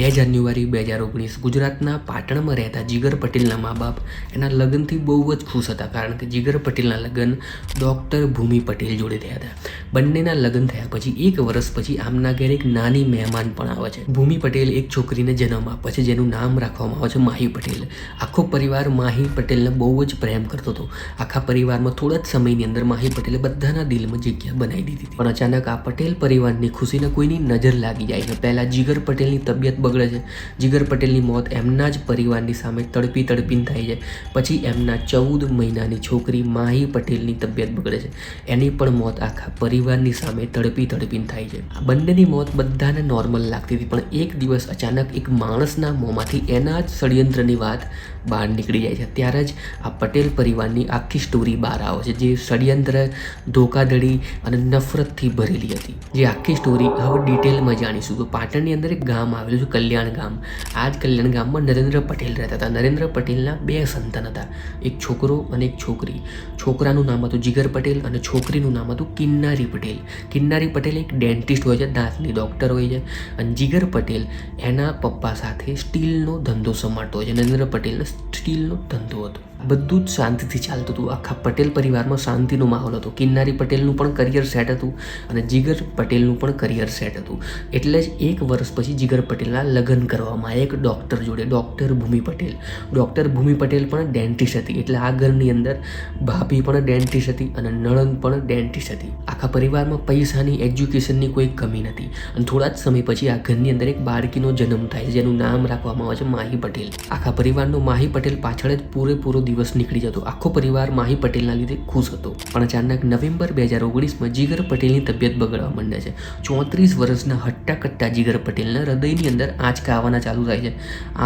બે જાન્યુઆરી, બે હજાર ઓગણીસ ગુજરાતના પાટણમાં રહેતા જીગર પટેલના મા બાપ એના લગ્નથી બહુ જ ખુશ હતા કારણ કે જીગર પટેલના લગ્ન ડૉક્ટર ભૂમિ પટેલ જોડે થયા હતા. બંનેના લગ્ન થયા પછી એક વર્ષ પછી આમના ઘેર એક નાની મહેમાન પણ આવે છે. ભૂમિ પટેલ એક છોકરીને જન્મ આપે છે, જેનું નામ રાખવામાં આવે છે માહી પટેલ. આખો પરિવાર માહી પટેલને બહુ જ પ્રેમ કરતો હતો. આખા પરિવારમાં થોડા જ સમયની અંદર માહી પટેલે બધાના દિલમાં જગ્યા બનાવી દીધી પણ અચાનક આ પટેલ પરિવારની ખુશીને કોઈની નજર લાગી જાય છે પહેલાં જીગર પટેલની તબિયત બગડે છે. જીગર પટેલની મોત એમના જ પરિવારની સામે તડપી તડપીને થાય છે. પછી એમના ચૌદ મહિનાની છોકરી માહી પટેલની તબિયત બગડે છે. એની પણ મોત આખા પરિવારની સામે તડપી તડપીને થાય છે. આ બંનેની મોત બધાને નોર્મલ લાગતી હતી, પણ એક દિવસ અચાનક એક માણસના મોંમાંથી એના જ ષડયંત્રની વાત બહાર નીકળી જાય છે. ત્યારે જ આ પટેલ પરિવારની આખી સ્ટોરી બહાર આવે છે. જે ષડયંત્ર, ધોકાધડી અને નફરતથી ભરેલી હતી. જે આખી સ્ટોરી હવે ડિટેલમાં જાણીશું. તો પાટણની અંદર એક ગામ આવેલું છે, કલ્યાણ ગામ. આ જ કલ્યાણ ગામમાં નરેન્દ્ર પટેલ રહેતા હતા. નરેન્દ્ર પટેલના બે સંતાન હતા. એક છોકરો અને એક છોકરી. છોકરાનું નામ હતું જીગર પટેલ અને છોકરીનું નામ હતું કિન્નારી પટેલ. કિન્નારી પટેલ એક ડેન્ટિસ્ટ હોય છે, દાંતની ડૉક્ટર હોય છે અને જીગર પટેલ એના પપ્પા સાથે સ્ટીલનો ધંધો સંભાળતો હોય છે. નરેન્દ્ર પટેલને સ્ટીલનો ધંધો હતો બધું જ શાંતિથી ચાલતું હતું. આખા પટેલ પરિવારમાં શાંતિનો માહોલ હતો. કિન્નારી પટેલનું પણ કરિયર સેટ હતું અને જીગર પટેલનું પણ કરિયર સેટ હતું. એટલે જ એક વર્ષ પછી જીગર પટેલના લગ્ન કરવામાં એક ડૉક્ટર જોડે ડૉક્ટર ભૂમિ પટેલ. ડૉક્ટર ભૂમિ પટેલ પણ ડેન્ટિસ્ટ હતી. એટલે આ ઘરની અંદર ભાભી પણ ડેન્ટિસ્ટ હતી અને નણંદ પણ ડેન્ટિસ્ટ હતી. આખા પરિવારમાં પૈસાની એજ્યુકેશનની કોઈ કમી નથી. અને થોડા જ સમય પછી આ ઘરની અંદર એક બાળકીનો જન્મ થાય, જેનું નામ રાખવામાં આવે છે માહી પટેલ. આખા પરિવારનો માહી પટેલ પાછળ જ પૂરેપૂરો દિવસ નીકળી જતો. આખો પરિવાર માહી પટેલના લીધે ખુશ હતો. પણ અચાનક નવેમ્બર બે હજાર ઓગણીસમાં જીગર પટેલની તબિયત બગડવા માંડે છે. ચોત્રીસ વર્ષના હટ્ટા જીગર પટેલના હૃદયની અંદર આંચકા આવવાના ચાલુ થાય છે.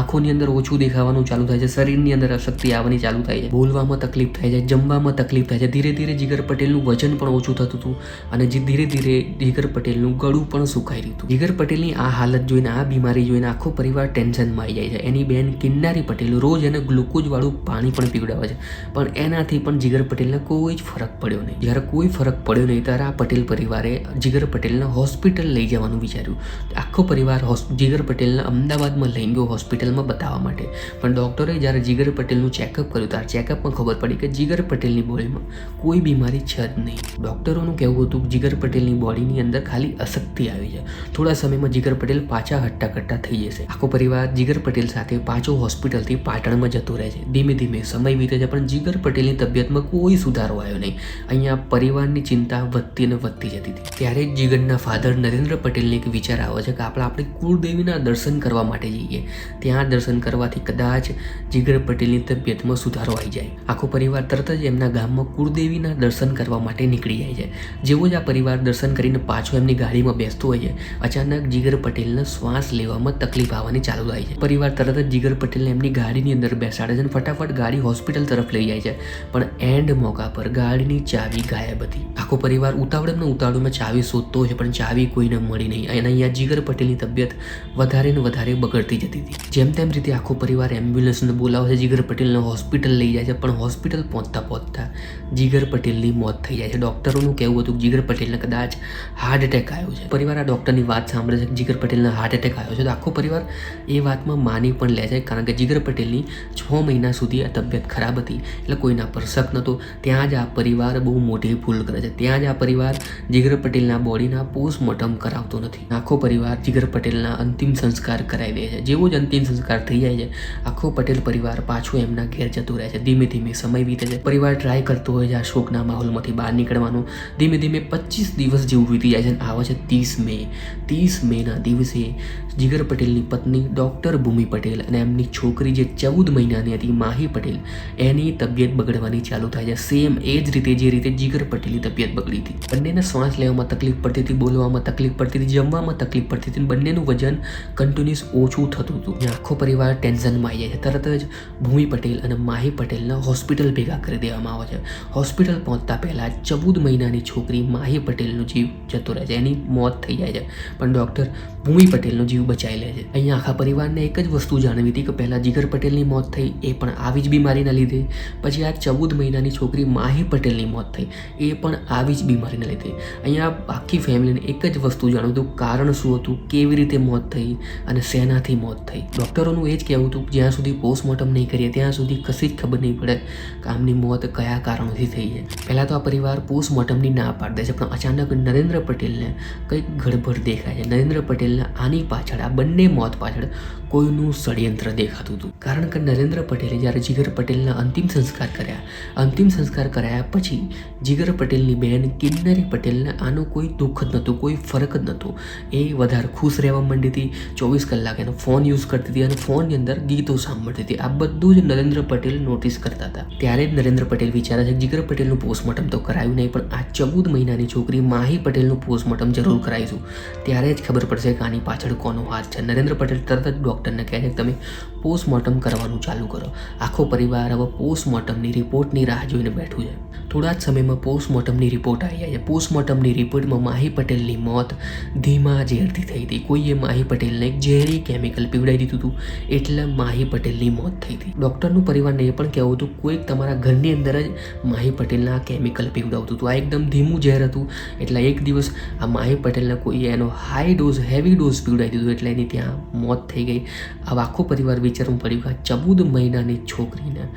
આંખોની અંદર ઓછું દેખાવાનું ચાલુ થાય છે. શરીરની અંદર અશક્તિ આવવાની ચાલુ થાય છે. બોલવામાં તકલીફ થાય છે. જમવામાં તકલીફ થાય છે. ધીરે ધીરે જીગર પટેલનું વજન પણ ઓછું થતું હતું અને જે ધીરે ધીરે જીગર પટેલનું ગળું પણ સુકાઈ રહ્યું હતું. જીગર પટેલની આ હાલત જોઈને, આ બીમારી જોઈને આખો પરિવાર ટેન્શનમાં આવી જાય છે. એની બેન કિન્નારી પટેલ રોજ એને ગ્લુકોઝવાળું પાણી પણ પીવડાવે છે. પણ એનાથી પણ જીગર પટેલને કોઈ જ ફરક પડ્યો નહીં. જ્યારે કોઈ ફરક પડ્યો નહીં ત્યારે આ પટેલ પરિવારે જીગર પટેલને હોસ્પિટલ લઈ જવાનું વિચાર્યું. આખો પરિવાર જીગર પટેલને અમદાવાદમાં લઈ ગયો હોસ્પિટલમાં બતાવવા માટે. પણ ડૉક્ટરે જ્યારે જીગર પટેલનું ચેકઅપ કર્યું ત્યારે ચેકઅપમાં ખબર પડી કે જીગર પટેલની બોડીમાં કોઈ બીમારી છે જ નહીં. ડૉક્ટરોનું કહેવું હતું જીગર પટેલની બોડીની અંદર ખાલી અશક્તિ આવી છે. થોડા સમયમાં જીગર પટેલ પાછા હટ્ટા કટ્ટા થઈ જશે. આખો પરિવાર જીગર પટેલ સાથે પાછો હોસ્પિટલથી પાટણમાં જતો રહે છે. ધીમે ધીમે સમય વીતે છે, પણ જીગર પટેલની તબિયતમાં કોઈ સુધારો આવ્યો નહીં. અહીંયા પરિવારની ચિંતા વધતી અને વધતી જતી હતી. ત્યારે જ જીગરના ફાધર નરેન્દ્ર પટેલને એક વિચાર આવે છે કે આપણે આપણી કુળદેવીના દર્શન કરવા માટે જઈએ. ત્યાં દર્શન કરવાથી કદાચ જીગર પટેલની તબિયતમાં સુધારો આવી જાય. આખો પરિવાર તરત જ એમના ગામમાં કુળદેવીના દર્શન કરવા માટે નીકળી જાય છે. જેવો જ આ પરિવાર દર્શન કરીને પાછો એમની ગાડીમાં બેસતો હોય છે, અચાનક જીગર પટેલને શ્વાસ લેવામાં તકલીફ આવવાની ચાલુ થાય છે. પરિવાર તરત જ જીગર પટેલને એમની ગાડીની અંદર બેસાડે છે અને ફટાફટ ગાડી હોસ્પિટલ તરફ લઈ જાય છે. પણ એન્ડ મોકા પર ગાડીની ચાવી ગાયબ હતી. આખો પરિવાર ઉતાવળમાં ઉતાવળમાં ચાવી શોધતો હોય છે, પણ ચાવી કોઈને મળી નહીં. અને અહીંયા જીગર પટેલની તબિયત વધારે ને વધારે બગડતી જતી હતી. જેમ તેમ રીતે આખો પરિવાર એમ્બ્યુલન્સને બોલાવે છે, જીગર પટેલને હોસ્પિટલ લઈ જાય છે, પણ હોસ્પિટલ પહોંચતા પહોંચતા જીગર પટેલની મોત થઈ જાય છે. ડૉક્ટરોનું કહેવું હતું કે જીગર પટેલને કદાચ હાર્ટ એટેક આવ્યો છે. પરિવાર આ ડૉક્ટરની વાત સાંભળે છે જીગર પટેલને હાર્ટ એટેક આવ્યો છે. તો આખો પરિવાર એ વાતમાં માની પણ લે છે, કારણ કે જીગર પટેલની છ મહિના સુધી આ તબિયત ખરાબ હતી, એટલે કોઈના પર શક નહોતો. ત્યાં જ આ પરિવાર બહુ મોટી ભૂલ કરે છે. ત્યાં જ આ પરિવાર જીગર પટેલના બોડીના પોસ્ટમોર્ટમ કરાવતો નથી. આખો પરિવાર જીગર પટેલના અંતિમ સંસ્કાર કરાવી દે છે. જેવો જ અંતિમ સંસ્કાર થઈ જાય છે, આખો પટેલ પરિવાર પાછો એમના ઘેર જતો રહે છે. ધીમે ધીમે સમય વીતે છે. પરિવાર ટ્રાય કરતો હોય છે આ શોકના માહોલમાંથી બહાર નીકળવાનું. ધીમે ધીમે પચીસ દિવસ જેવું વીતી જાય છે અને આવે છે ત્રીસ મે. ત્રીસ મેના દિવસે જીગર પટેલની પત્ની ડૉક્ટર ભૂમિ પટેલ અને એમની છોકરી જે ચૌદ મહિનાની હતી, માહી પટેલ એની તબિયત બગડવાની ચાલુ થાય છે. સેમ એ જ રીતે, જે રીતે જીગર પટેલની તબિયત બગડી હતી. બંનેને શ્વાસ લેવામાં તકલીફ પડતી હતી, બોલવામાં તકલીફ પડતી હતી, જમવામાં તકલીફ પડતી હતી બંનેનું વજન કન્ટિન્યુઅસ ઓછું થતું હતું. આખો પરિવાર ટેન્શનમાં આવી જાય છે. તરત જ ભૂમિ પટેલ અને માહી પટેલને હોસ્પિટલ ભેગા કરી દેવામાં આવે છે. હોસ્પિટલ પહોંચતા પહેલાં ચૌદ મહિનાની છોકરી માહી પટેલનો જીવ જતો રહે છે. એની મોત થઈ જાય છે. પણ ડૉક્ટર ભૂમિ પટેલનો જીવ બચાવી લે છે. અહીંયા આખા પરિવારને એક જ વસ્તુ જાણવી હતી કે પહેલાં જીગર પટેલની મોત થઈ, એ પણ આવી જ બીમારી બીમારીના લીધે. પછી આ ચૌદ મહિનાની છોકરી માહી પટેલની મોત થઈ. એ પણ આવી જ બીમારીના લીધે. અહીંયા આખી ફેમિલીને એક જ વસ્તુ જાણવું હતું. કારણ શું હતું? કેવી રીતે મોત થઈ? અને શેનાથી મોત થઈ? ડૉક્ટરોનું એ જ કહેવું હતું જ્યાં સુધી પોસ્ટમોર્ટમ નહીં કરીએ, ત્યાં સુધી કશી જ ખબર નહીં પડે કે આમની મોત કયા કારણોથી થઈ છે. પહેલાં તો આ પરિવાર પોસ્ટમોર્ટમની ના પાડી દે છે, પણ અચાનક નરેન્દ્ર પટેલને કંઈક ગડબડ દેખાય છે. નરેન્દ્ર પટેલને આની પાછળ, આ બંને મોત પાછળ કોઈનું ષડયંત્ર દેખાતું હતું. કારણ કે નરેન્દ્ર પટેલે જ્યારે જીગર પટેલના અંતિમ સંસ્કાર કર્યા, અંતિમ સંસ્કાર કરાયા પછી જીગર પટેલની બહેન કિન્નરી પટેલને આનો કોઈ દુઃખ જ નહોતું, કોઈ ફરક જ નહોતો. એ વધારે ખુશ રહેવા માંડી હતી, ચોવીસ કલાક એનો ફોન યુઝ કરતી હતી અને ફોનની અંદર ગીતો સાંભળતી હતી. આ બધું જ નરેન્દ્ર પટેલ નોટિસ કરતા હતા. ત્યારે જ નરેન્દ્ર પટેલ વિચારે છે જીગર પટેલનું પોસ્ટમોર્ટમ તો કરાયું નહીં, પણ આ ચૌદ મહિનાની છોકરી માહી પટેલનું પોસ્ટમોર્ટમ જરૂર કરાવીશું. ત્યારે જ ખબર પડશે કે આની પાછળ કોનો હાથ છે. નરેન્દ્ર પટેલ તરત જ ડૉક્ટરને કહે છે કે તમે પોસ્ટમોર્ટમ કરવાનું ચાલુ કરો. આખો પરિવાર હવે પોસ્ટમોર્ટમની રિપોર્ટની રાહ જોઈને બેઠું છે. થોડા જ સમયમાં પોસ્ટમોર્ટમની રિપોર્ટ આવી જાય છે. પોસ્ટમોર્ટમની રિપોર્ટમાં માહી પટેલની મોત ધીમા ઝેરથી થઈ હતી. કોઈએ માહી પટેલને એક ઝેરી કેમિકલ પીવડાવી દીધું હતું એટલે માહી પટેલની મોત થઈ હતી. ડૉક્ટરનું પરિવારને એ પણ કહેવું હતું, કોઈક તમારા ઘરની અંદર જ માહી પટેલના કેમિકલ પીવડાવતું હતું. આ એકદમ ધીમું ઝેર હતું. એટલે એક દિવસ આ માહી પટેલને કોઈએ એનો હાઈ ડોઝ હેવી ડોઝ પીવડાવી દીધું એટલે એની ત્યાં મોત થઈ ગઈ. આ આખો પરિવાર વિચારવું પડ્યું કે આ ચૌદ મહિનાની છોકરીને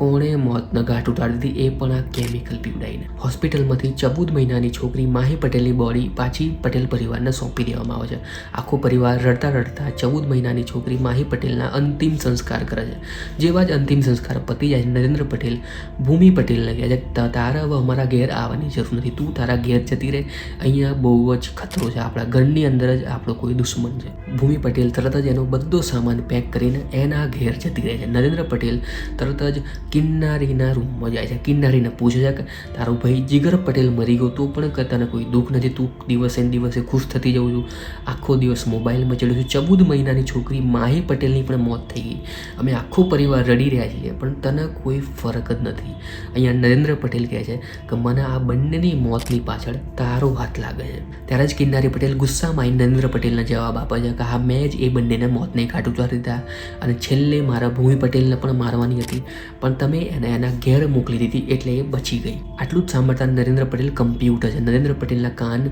કોણે મોતના ઘાટ ઉતારી દીધી એ પણ આ કેમિકલ પીવડાવીને હોસ્પિટલમાંથી ચૌદ મહિનાની છોકરી માહી પટેલની બોડી પાછી પટેલ પરિવારને સોંપી દેવામાં આવે છે. આખો પરિવાર રડતા રડતા ચૌદ મહિનાની છોકરી માહી પટેલના અંતિમ સંસ્કાર કરે છે. જેવા જ અંતિમ સંસ્કાર પતી જાય નરેન્દ્ર પટેલ, ભૂમિ પટેલને કહે છે. તારા હવે અમારા ઘેર આવવાની જરૂર નથી. તું તારા ઘેર જતી રહે. અહીંયા બહુ જ ખતરો છે. આપણા ઘરની અંદર જ આપણો કોઈ દુશ્મન છે. ભૂમિ પટેલ તરત જ એનો બધો સામાન પેક કરીને એના ઘેર જતી રહે છે. નરેન્દ્ર પટેલ તરત જ કિન્નારીના રૂમમાં જાય છે. કિન્નારીને પૂછે છે કે તારો ભાઈ જીગર પટેલ મરી ગયો. તું પણ તને કોઈ દુઃખ નથી. તું દિવસે દિવસે ખુશ થતી જઉં છું. આખો દિવસ મોબાઈલમાં ચડ્યું છું. ચૌદ મહિનાની છોકરી માહી પટેલની પણ મોત થઈ ગઈ. અમે આખો પરિવાર રડી રહ્યા છીએ, પણ તને કોઈ ફરક જ નથી. અહીંયા નરેન્દ્ર પટેલ કહે છે કે મને આ બંનેની મોતની પાછળ તારો હાથ લાગે છે. ત્યારે જ કિન્નારી પટેલ ગુસ્સામાં આવીને નરેન્દ્ર પટેલને જવાબ આપે છે કે હા, મેં જ એ બંનેને મોતને કાઢ ઉતારી દીધા અને છેલ્લે મારા ભૂમિ પટેલને પણ મારવાની હતી. પણ તમે એને એના ઘેર મોકલી દીધી એટલે એ બચી ગઈ. આટલું જ સાંભળતા નરેન્દ્ર પટેલ કંપી ઉઠે છે. નરેન્દ્ર પટેલના કાન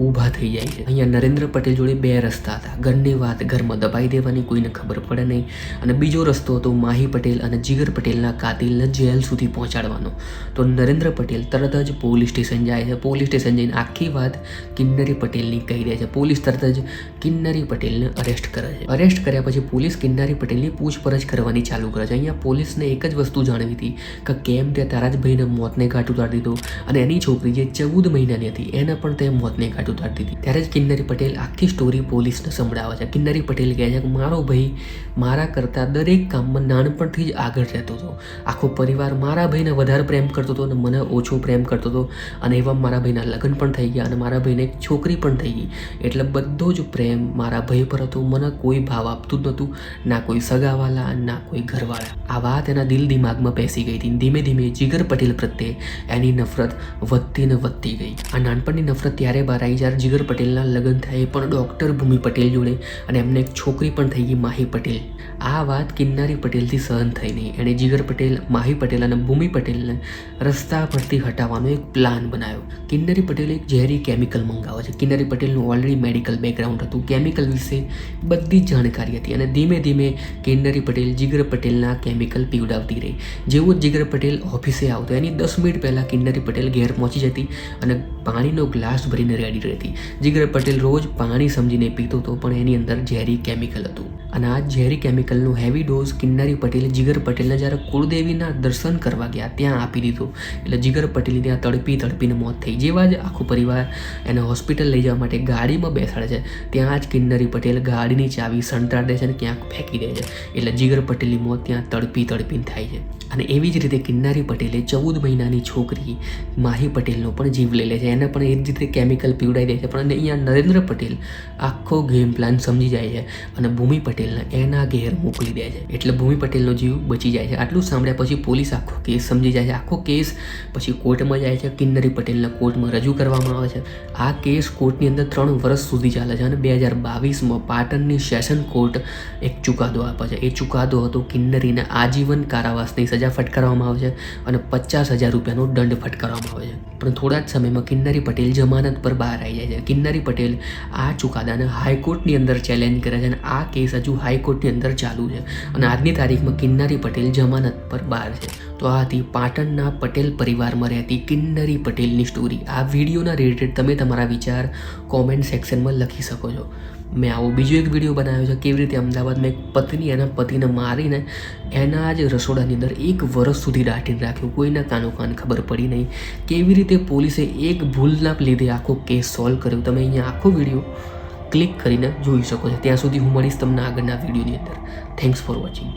ઊભા થઈ જાય છે. અહીંયા નરેન્દ્ર પટેલ જોડે બે રસ્તા હતા. ઘરની વાત ઘરમાં દબાઈ દેવાની કોઈને ખબર પડે નહીં અને બીજો રસ્તો હતો માહી પટેલ અને જીગર પટેલના કાતિલને જેલ સુધી પહોંચાડવાનો. તો નરેન્દ્ર પટેલ તરત જ પોલીસ સ્ટેશન જાય છે. પોલીસ સ્ટેશન જઈને આખી વાત કિન્નરી પટેલની કહી દે છે. પોલીસ તરત જ કિન્નરી પટેલને અરેસ્ટ કરે છે. અરેસ્ટ કર્યા પછી પોલીસ કિન્નરી પટેલની પૂછપરછ કરવાની ચાલુ કરે છે. અહીંયા પોલીસને એક જ વસ્તુ જાણવી હતી. કે કેમ તે તારા જ ભાઈને મોતને ઘાટ ઉતારી દીધો? અને એની છોકરી જે ચૌદ મહિનાની હતી, એને પણ તે મોતને ઘાટ ઉતારી દીધી. ત્યારે જ કિન્નરી પટેલ આખી સ્ટોરી પોલીસને સંભળાવે છે. કિન્નરી પટેલ કહે છે કે, મારો ભાઈ મારા કરતાં દરેક કામમાં નાનપણથી જ આગળ રહેતો હતો. આખો પરિવાર મારા ભાઈને વધારે પ્રેમ કરતો હતો અને મને ઓછો પ્રેમ કરતો હતો. અને એવા મારા ભાઈના લગ્ન પણ થઈ ગયા અને મારા ભાઈને એક છોકરી પણ થઈ ગઈ. એટલે બધો જ પ્રેમ મારા ભાઈ પર હતો. મને કોઈ ભાવ આપતું જ નહોતું. ના કોઈ સગાવાલા, ના કોઈ ઘરવાળા. આ વાત એના દિલ દિમાગમાં બેસી ગઈ હતી. ધીમે ધીમે જીગર પટેલ પ્રત્યે એની નફરત વધતી ને વધતી ગઈ. આ નાનપણની નફરત ત્યારે બહાર આવી જ્યારે જીગર પટેલના લગ્ન થયા, પણ ડૉક્ટર ભૂમિ પટેલ જોડે અને એમને એક છોકરી પણ થઈ ગઈ, માહી પટેલ. આ વાત કિન્નારી પટેલથી સહન થઈ નહીં. એણે જીગર પટેલ, માહી પટેલ અને ભૂમિ પટેલને રસ્તા પરથી હટાવવાનો એક પ્લાન બનાવ્યો. કિન્નરી પટેલે એક ઝેરી કેમિકલ મંગાવે છે. કિન્નરી પટેલનું ઓલરેડી મેડિકલ બેકગ્રાઉન્ડ હતું. કેમિકલ વિશે બધી જ જાણકારી હતી અને ધીમે ધીમે કિન્નરી પટેલ જીગર પટેલના કેમિકલ પીવડાવતી રહી. જેવો જ જીગર પટેલ ઓફિસે આવતો. એની દસ મિનિટ પહેલાં કિન્નરી પટેલ ઘેર પહોંચી જતી અને પાણીનો ગ્લાસ ભરીને રેડી રહેતી. જીગર પટેલ રોજ પાણી સમજીને પીતો હતો પણ એની અંદર ઝેરી કેમિકલ હતું. અને આ ઝેરી કેમિકલનું હેવી ડોઝ કિન્નરી પટેલે જીગર પટેલને જ્યારે કુળદેવીના દર્શન કરવા ગયા, ત્યાં આપી દીધું. એટલે જીગર પટેલની ત્યાં તડપી તડપીને મોત થઈ. જેવા જ આખો પરિવાર એને હોસ્પિટલ લઈ જવા માટે ગાડીમાં બેસાડે છે. ત્યાં જ કિન્નરી પટેલ ગાડીની ચાવી સંતાડી છે અને ક્યાંક ફેંકી દે છે. એટલે જીગર પટેલની મોત ત્યાં તડપી તડપીને થાય છે. અને એવી જ રીતે કિન્નારી પટેલે ચૌદ મહિનાની છોકરી માહી પટેલનો પણ જીવ લઈ લે છે. એને પણ એ જ રીતે કેમિકલ પીવડાવી દે છે. પણ અહીંયા નરેન્દ્ર પટેલ આખો ગેમ પ્લાન સમજી જાય છે અને ભૂમિ પટેલને એના ઘેર મોકલી દે છે. એટલે ભૂમિ પટેલનો જીવ બચી જાય છે. આટલું સાંભળ્યા પછી પોલીસ આખો કેસ સમજી જાય છે. આખો કેસ પછી કોર્ટમાં જાય છે. કિન્નરી પટેલને કોર્ટમાં રજૂ કરવામાં આવે છે. આ કેસ કોર્ટની અંદર ત્રણ વર્ષ સુધી ચાલે છે અને બે હજાર બાવીસમાં પાટણની સેશન કોર્ટ એક ચુકાદો આપે છે. એ ચુકાદો હતો કિન્નરીને આજીવન કારાવાસની સજા ફટકારવામાં આવશે અને પચાસ હજાર રૂપિયાનો દંડ ફટકારવામાં આવે છે. પણ થોડા જ સમયમાં કિન્નરી પટેલ જમાનત પર બહાર આવી જાય છે. કિન્નરી પટેલ આ ચુકાદાને હાઈકોર્ટની અંદર ચેલેન્જ કરે છે અને આ કેસ હજુ હાઈકોર્ટની અંદર ચાલુ છે અને આજની તારીખમાં કિન્નરી પટેલ જમાનત પર બહાર છે. તો આ હતી પાટણના પટેલ પરિવારમાં રહેતી કિન્નરી પટેલની સ્ટોરી આ વિડીયોના રિલેટેડ તમે તમારા વિચાર કોમેન્ટ સેક્શનમાં લખી શકો છો. મેં આવો બીજો એક વીડિયો બનાવ્યો છે. કેવી રીતે અમદાવાદમાં એક પત્ની એના પતિને મારીને એના જ રસોડાની અંદર એક વર્ષ સુધી દાટીને રાખ્યું. કોઈના કાનો કાન ખબર પડી નહીં. કેવી રીતે પોલીસે એક ભૂલના લીધે આખો કેસ સોલ્વ કર્યો? તમે અહીંયા આખો વીડિયો ક્લિક કરીને જોઈ શકો છો. ત્યાં સુધી હું મળીશ તમને આગળના વિડીયોની અંદર. Thanks for watching